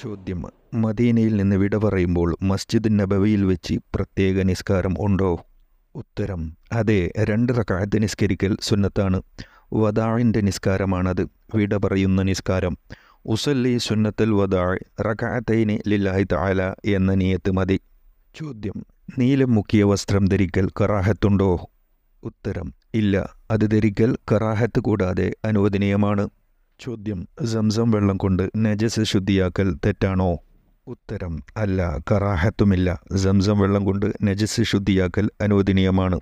ചോദ്യം. മദീനയിൽ നിന്ന് വിട പറയുമ്പോൾ മസ്ജിദ് നബവിയിൽ വെച്ച് പ്രത്യേക നിസ്കാരം ഉണ്ടോ? ഉത്തരം. അതെ രണ്ട് റക്കാഴത്ത് നിസ്കരിക്കൽ സുന്നത്താണ്. വദാഴിന്റെ നിസ്കാരമാണത്. വിട പറയുന്ന നിസ്കാരം. ഉസല്ലി സുന്നത്തൽ വദാഴ് റക്കാത്തൈനി ലില്ലാഹി താല എന്ന നിയത്ത് മതി. ചോദ്യം. നീലം മുക്കിയ വസ്ത്രം ധരിക്കൽ കറാഹത്തുണ്ടോ? ഉത്തരം. ഇല്ല. അത് ധരിക്കൽ കറാഹത്ത് കൂടാതെ അനുവദനീയമാണ്. ചോദ്യം. സംസം വെള്ളം കൊണ്ട് നജസ് ശുദ്ധിയാക്കൽ തെറ്റാണോ? ഉത്തരം അല്ല കറാഹത്തുമില്ല. സംസം വെള്ളം കൊണ്ട് നജസ് ശുദ്ധിയാക്കൽ അനുവദനീയമാണ്.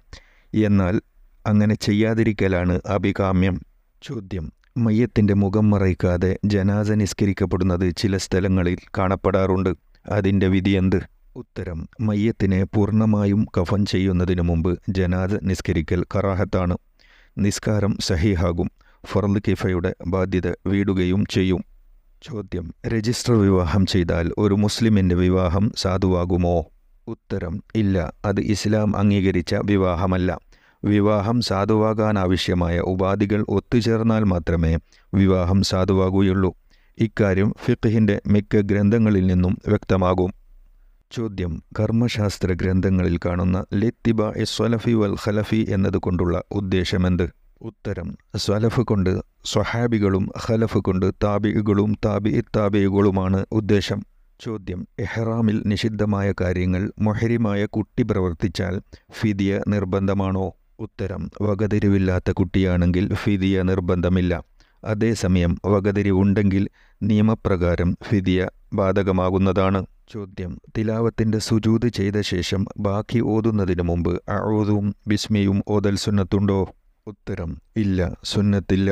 എന്നാൽ അങ്ങനെ ചെയ്യാതിരിക്കലാണ് അഭികാമ്യം. ചോദ്യം മയ്യത്തിന്റെ മുഖം മറയ്ക്കാതെ ജനാസ നിസ്കരിക്കപ്പെടുന്നത് ചില സ്ഥലങ്ങളിൽ കാണപ്പെടാറുണ്ട്. അതിന്റെ വിധി എന്ത്? ഉത്തരം മയ്യത്തിനെ പൂർണമായും കഫൻ ചെയ്യുന്നതിനു മുമ്പ് ജനാസ നിസ്കരിക്കൽ കറാഹത്താണ്. നിസ്കാരം സഹിഹാകും. ഫർദ് കിഫയുടെ ബാധ്യത വീടുകയും ചെയ്യും. ചോദ്യം. രജിസ്റ്റർ വിവാഹം ചെയ്താൽ ഒരു മുസ്ലിമിന്റെ വിവാഹം സാധുവാകുമോ? ഉത്തരം. ഇല്ല. അത് ഇസ്ലാം അംഗീകരിച്ച വിവാഹമല്ല. വിവാഹം സാധുവാകാൻ ആവശ്യമായ ഉപാധികൾ ഒത്തുചേർന്നാൽ മാത്രമേ വിവാഹം സാധുവാകുകയുള്ളൂ. ഇക്കാര്യം ഫിഖിന്റെ മിക്ക ഗ്രന്ഥങ്ങളിൽ നിന്നും വ്യക്തമാകും. ചോദ്യം. കർമ്മശാസ്ത്ര ഗ്രന്ഥങ്ങളിൽ കാണുന്ന ലിത്തിബ ഇസ്വലഫി വൽ ഖലഫി എന്നതുകൊണ്ടുള്ള ഉദ്ദേശമെന്ത്? ഉത്തരം. സ്വലഫ് കൊണ്ട് സ്വഹാബികളും ഹലഫ് കൊണ്ട് താബികളും താബി താബികളുമാണ് ഉദ്ദേശം. ചോദ്യം. എഹ്റാമിൽ നിഷിദ്ധമായ കാര്യങ്ങൾ മൊഹരിമായ കുട്ടി പ്രവർത്തിച്ചാൽ ഫിദിയ നിർബന്ധമാണോ? ഉത്തരം. വകതിരിവില്ലാത്ത കുട്ടിയാണെങ്കിൽ ഫിദിയ നിർബന്ധമില്ല. അതേസമയം വകതിരിവുണ്ടെങ്കിൽ നിയമപ്രകാരം ഫിദിയ ബാധകമാകുന്നതാണ്. ചോദ്യം. തിലാവത്തിന്റെ സുജൂത് ചെയ്ത ശേഷം ബാക്കി ഓതുന്നതിന് മുമ്പ് അഊതും ബിസ്മിയും ഓതൽ സുന്നത്തുണ്ടോ? ഉത്തരം ഇല്ല സുന്നത്തില്ല